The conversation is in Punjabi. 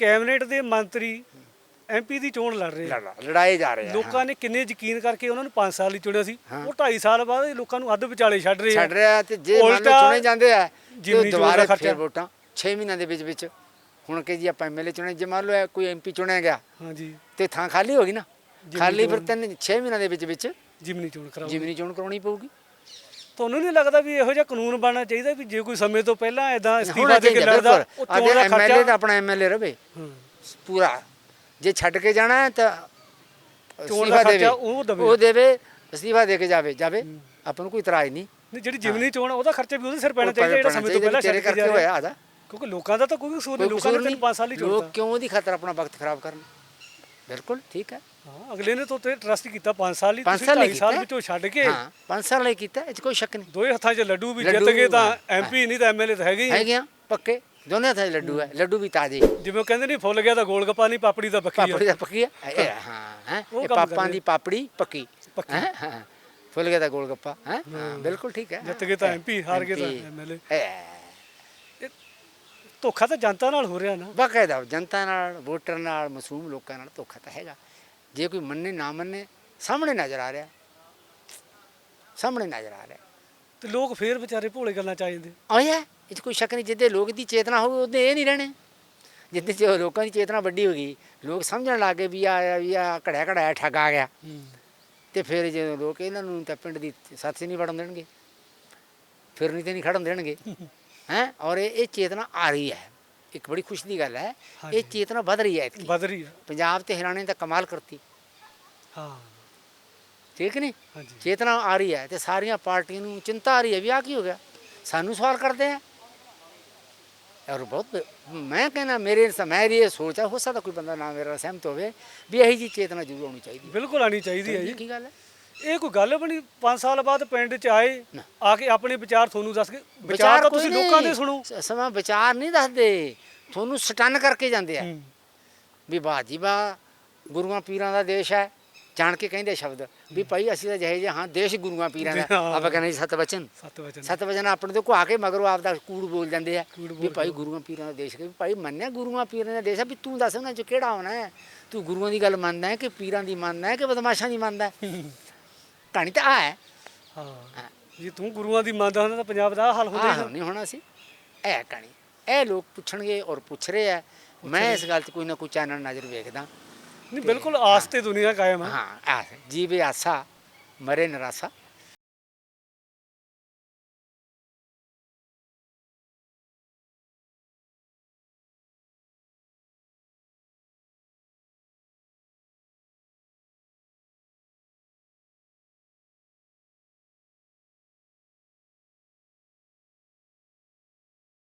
ਕੈਬਨਿਟ ਦੇ ਮੰਤਰੀ ਐਮਪੀ ਦੀ ਚੋਣ ਲੜ ਰਹੇ ਆ। ਲੜ- ਲੜਾਏ ਜਾ ਰਹੇ ਆ ਲੋਕਾਂ ਨੇ ਕਿੰਨੇ ਯਕੀਨ ਕਰਕੇ ਉਹਨਾਂ ਨੂੰ 5 ਸਾਲ ਲਈ ਚੁਣਿਆ ਸੀ। ਉਹ 2.5 ਸਾਲ ਬਾਅਦ ਇਹ ਲੋਕਾਂ ਨੂੰ ਅੱਧ ਵਿਚਾਲੇ ਛੱਡ ਰਹੇ ਆ। ਛੱਡ ਰਿਹਾ ਤੇ ਜੇ ਮੰਨ ਲਓ ਉਲਟਾ ਚੁਣੇ ਜਾਂਦੇ ਆ ਤੇ ਜਿਮਨੀ ਚੋਣ ਦਾ ਦੁਬਾਰਾ ਖਰਚਾ। ਫੇਰ ਵੋਟਾਂ 6 ਮਹੀਨਿਆਂ ਦੇ ਵਿੱਚ ਵਿੱਚ। ਹੁਣ ਕਿ ਜੀ ਆਪਾਂ ਐਮਐਲਏ ਚੁਣੇ ਜੇ ਮੰਨ ਲਓ ਇਹ ਕੋਈ ਐਮਪੀ ਚੁਣਿਆ ਗਿਆ ਹਾਂਜੀ। ਤੇ ਥਾਂ ਖਾਲੀ ਹੋ ਗਈ ਨਾ। ਖਾਲੀ ਫਿਰ ਚੋਣ। ਤਿੰਨ 6 ਮਹੀਨਿਆਂ ਦੇ ਵਿੱਚ ਵਿੱਚ ਜਿਮਨੀ ਚੋਣ ਕਰਾਓ। ਜਿਮਨੀ ਚੋਣ ਕਰਾਉਣੀ ਪਊਗੀ। ਤੁਹਾਨੂੰ ਨਹੀਂ ਲੱਗਦਾ ਵੀ ਇਹੋ ਜਿਹਾ ਕਾਨੂੰਨ ਬਣਨਾ ਚਾਹੀਦਾ ਵੀ ਜੇ ਕੋਈ ਸਮੇਂ ਤੋਂ ਪਹਿਲਾਂ ਇਦਾਂ ਹੋਣਾ ਅਸਤੀਫਾ ਦੇ ਕੇ ਚਾਹੀਦਾ ਲੜਦਾ ਬਿਲਕੁਲ। ਉਹ ਚੋਣ ਦਾ ਐਮਐਲਏ ਖਰਚਾ ਤਾਂ ਆਪਣਾ ਐਮਐਲਏ ਰਵੇ। ਹਾਂ। ਪੂਰਾ। ਜੇ ਛੱਡ ਕੇ ਜਾਣਾ ਹੈ ਤਾਂ ਚੋਣ ਦਾ ਦੇਵੇ। ਖਰਚਾ ਉਹ ਦੇਵੇ। ਉਹ ਦੇਵੇ ਅਸਤੀਫਾ ਦੇ ਕੇ ਜਾਵੇ ਜਾਵੇ। ਆਪਾਂ ਨੂੰ ਕੋਈ ਇਤਰਾਜ਼ ਨਹੀਂ। ਨਹੀਂ ਜਿਹੜੀ ਜਿਮਨੀ ਚੋਣ ਆ, ਉਹਦਾ ਖਰਚਾ ਵੀ ਉਹਦੇ ਸਿਰ ਪੈਣਾ ਚਾਹੀਦਾ ਜਿਹੜਾ ਸਮੇਂ ਤੋਂ ਪਹਿਲਾਂ ਤੇਰੇ ਛੱਡ ਕੇ ਕਰਕੇ ਜਾ ਹੋਇਆ ਰਿਹਾ ਆਦਾ ਕਿਉਂਕਿ ਲੋਕਾਂ ਦਾ ਤਾਂ ਕੋਈ ਕਸੂਰ ਨਹੀਂ ਲੋਕਾਂ ਨੇ ਤਿੰਨ ਪੰਜ ਸਾਲ ਹੀ ਲੋਕ ਚੁਣਤਾ ਕਿਉਂ ਉਹਦੀ ਖਾਤਰ ਆਪਣਾ ਵਕਤ ਖਰਾਬ ਕਰਨ? ਬਿਲਕੁਲ ਠੀਕ ਹੈ। ਹਾਂ ਅਗਲੇ ਨੇ ਤਾਂ ਤੇ ਟਰਸਟ ਕੀਤਾ 5 ਸਾਲ ਹੀ ਪੰਜ ਤੁਸੀਂ ਸਾਲ ਹੀ 2.5 ਸਾਲ ਕੀਤਾ। ਵਿੱਚੋਂ ਛੱਡ ਕੇ। ਹਾਂ 5 ਸਾਲ ਲਈ ਕੀਤਾ ਇਹ 'ਚ ਕੋਈ ਸ਼ੱਕ ਨਹੀਂ। ਦੋਏ ਹੱਥਾਂ 'ਚ ਲੱਡੂ ਵੀ ਜਿੱਤ ਲੱਡੂ, ਗਏ ਤਾਂ ਹਾਂ। ਐਮਪੀ ਨਹੀਂ ਤਾਂ ਐਮਐਲਏ ਤਾਂ ਹੈਗੇ ਹੀ ਆ। ਹੈਗੇ ਆ ਪੱਕੇ। ਦੋਨੇ ਹੱਥਾਂ 'ਚ ਲੱਡੂ ਹੈ ਲੱਡੂ ਵੀ ਤਾਜ਼ੇ। ਜਿਵੇਂ ਕਹਿੰਦੇ ਨਹੀਂ ਫੁੱਲ ਗਿਆ ਤਾਂ ਗੋਲ ਗੱਪਾ ਨਹੀਂ ਪਾਪੜੀ ਤਾਂ ਪੱਕੀ ਪਾਪੜੀ ਆ ਦਾ ਪੱਕੀ ਹੈ ਇਹ ਹਾਂ। ਹੈ ਉਹ ਇਹ ਕੰਮ ਪਾਪਾਂ ਕਰਦੇ। ਦੀ ਪਾਪੜੀ ਪੱਕੀ। ਪੱਕੀ। ਹੈਂ? ਹਾਂ। ਫੁੱਲ ਗਿਆ ਤਾਂ ਗੋਲ ਗੱਪਾ ਹੈ। ਬਿਲਕੁਲ ਠੀਕ ਹੈ। ਜਿੱਤ ਗਏ ਤਾਂ MP, ਹਾਰ ਗਏ ਤਾਂ MLA ਇਹ ਧੋਖਾ ਤਾਂ ਜਨਤਾ ਨਾਲ ਹੋ ਰਿਹਾ ਨਾ। ਬਾਕਾਇਦਾ ਜਨਤਾ ਨਾਲ ਵੋਟਰ ਨਾਲ ਮਾਸੂਮ ਲੋਕਾਂ ਨਾਲ ਧੋਖਾ ਤਾਂ ਹੈਗਾ। ਜੇ ਕੋਈ ਮੰਨੇ ਨਾ ਮੰਨੇ ਸਾਹਮਣੇ ਨਜ਼ਰ ਆ ਰਿਹਾ। ਸਾਹਮਣੇ ਨਜ਼ਰ ਆ ਰਿਹਾ। ਤੇ ਲੋਕ ਫੇਰ ਵਿਚਾਰੇ ਭੋਲੇ ਗੱਲਾਂ ਚ ਆ ਜਾਂਦੇ। ਆਇਆ ਇਹ 'ਚ ਕੋਈ ਸ਼ੱਕ ਨਹੀਂ ਜਿੱਦੇ ਲੋਕ ਦੀ ਚੇਤਨਾ ਹੋਵੇ ਉਹਦੇ ਇਹ ਨਹੀਂ ਰਹਿਣੇ। ਜਿੱਦੇ ਚ ਲੋਕਾਂ ਦੀ ਚੇਤਨਾ ਵੱਡੀ ਹੋ ਗਈ ਲੋਕ ਸਮਝਣ ਲੱਗ ਗਏ ਵੀ ਆ ਵੀ ਆ ਘੜਿਆ ਘੜਾਇਆ ਠੱਗ ਆ ਗਿਆ। ਤੇ ਫਿਰ ਜਦੋਂ ਲੋਕ ਇਹਨਾਂ ਨੂੰ ਤਾਂ ਪਿੰਡ ਦੀ 'ਚ ਨਹੀਂ ਵੜਨ ਦੇਣਗੇ। ਫਿਰ ਨਹੀਂ ਤੇ ਨਹੀਂ ਖੜਨ ਦੇਣਗੇ। ਹੈ? ਔਰ ਇਹ ਇਹ ਚੇਤਨਾ ਆ ਰਹੀ ਹੈ। ਇੱਕ ਬੜੀ ਖੁਸ਼ੀ ਦੀ ਗੱਲ ਹੈ। ਇਹ ਚੇਤਨਾ ਵੱਧ ਰਹੀ ਹੈ ਇਤਕੀ। ਵੱਧ ਰਹੀ ਆ ਪੰਜਾਬ ਤੇ ਹਰਿਆਣੇ ਤਾਂ ਕਮਾਲ ਕਰਤੀ। ਹਾਂ। ਠੀਕ ਨਹੀਂ? ਹਾਂਜੀ। ਚੇਤਨਾ ਆ ਰਹੀ ਹੈ ਤੇ ਸਾਰੀਆਂ ਪਾਰਟੀਆਂ ਨੂੰ ਚਿੰਤਾ ਆ ਰਹੀ ਹੈ ਵੀ ਆ ਕੀ ਹੋ ਗਿਆ? ਸਾਨੂੰ ਸਵਾਲ ਕਰਦੇ ਆ। ਔਰ ਬਹੁਤ ਮੈਂ ਕਹਿੰਦਾ ਮੇਰੇ ਮੇਰੀ ਇਹ ਸੋਚ ਹੈ ਹੋ ਸਕਦਾ ਕੋਈ ਬੰਦਾ ਨਾ ਮੇਰਾ ਸਹਿਮਤ ਹੋਵੇ ਵੀ ਇਹੀ ਜੀ ਚੇਤਨਾ ਜ਼ਰੂਰ ਹੋਣੀ ਚਾਹੀਦੀ ਹੈ। ਬਿਲਕੁਲ ਆਣੀ ਚਾਹੀਦੀ ਹੈ ਜੀ। ਕੀ ਗੱਲ ਹੈ? ਇਹ ਕੋਈ ਗੱਲ ਬਣੀ? 5 ਸਾਲ ਬਾਅਦ ਪਿੰਡ ਚ ਆਏ। ਆ ਕੇ ਆਪਣੇ ਵਿਚਾਰ ਤੁਹਾਨੂੰ ਦੱਸ ਕੇ ਵਿਚਾਰ ਤਾਂ ਤੁਸੀਂ ਲੋਕਾਂ ਦੇ। ਸੁਣੋ। ਸਮਾਂ ਵਿਚਾਰ ਨਹੀਂ ਦੱਸਦੇ। ਤੁਹਾਨੂੰ ਸਟਨ ਕਰਕੇ ਜਾਂਦੇ ਆ। ਵੀ ਵਾਹ ਜੀ ਵਾਹ ਗੁਰੂਆਂ ਪੀਰਾਂ ਦਾ ਦੇਸ਼ ਹੈ। ਜਾਣ ਕੇ ਕਹਿੰਦੇ ਸ਼ਬਦ। ਵੀ ਭਾਈ ਅਸੀਂ ਤਾਂ ਜਿਹੇ ਜਿਹੇ ਹਾਂ ਦੇਸ਼ ਗੁਰੂਆਂ ਪੀਰਾਂ ਦਾ। ਆਪਾਂ ਕਹਿੰਦੇ ਜੀ ਸਤ ਵਚਨ ਸੱਤ ਵਚਨ ਆਪਣੇ ਤੋਂ ਕਹਾ ਕੇ ਮਗਰੋਂ ਆਪਦਾ ਕੂੜ ਬੋਲ ਜਾਂਦੇ ਆ। ਵੀ ਭਾਈ ਗੁਰੂਆਂ ਪੀਰਾਂ ਦਾ ਦੇਸ਼ ਹੈ। ਵੀ ਭਾਈ ਮੰਨਿਆ ਗੁਰੂਆਂ ਪੀਰਾਂ ਦਾ ਦੇਸ਼ ਹੈ। ਵੀ ਤੂੰ ਦੱਸ ਉਹਨਾਂ ਚ ਕਿਹੜਾ ਹੋਣਾ ਹੈ? ਤੂੰ ਗੁਰੂਆਂ ਦੀ ਗੱਲ ਮੰਨਦਾ ਹੈ ਕਿ ਪੀਰਾਂ ਦੀ ਮੰਨਦਾ ਹੈ ਕਿ ਬਦਮਾਸ਼ਾਂ ਦੀ ਮੰਨਦਾ ਹੈ। ਕਹਾਣੀ ਤਾਂ ਆ ਹੈ। ਹਾਂ। ਜੇ ਤੂੰ ਗੁਰੂਆਂ ਦੀ ਮੰਨਦਾ ਹੁੰਦਾ ਤਾਂ ਪੰਜਾਬ ਦਾ ਆਹ ਹਾਲ ਹੁੰਦਾ ਹੀ ਆਹ ਨਾ ਨਹੀਂ ਹੋਣਾ ਸੀ। ਇਹ ਕਹਾਣੀ ਇਹ ਲੋਕ ਪੁੱਛਣਗੇ ਔਰ ਪੁੱਛ ਰਹੇ ਆ। ਮੈਂ ਇਸ ਗੱਲ 'ਚ ਕੋਈ ਨਾ ਕੋਈ ਚਾਨਣ ਨਜ਼ਰ ਵੇਖਦਾ। ਨਹੀਂ ਬਿਲਕੁਲ ਆਸ ਤੇ ਦੁਨੀਆ ਕਾਇਮ ਆ। ਹਾਂ ਆ ਜੀਵੇ ਆਸਾ ਮਰੇ ਨਰਾਸਾ।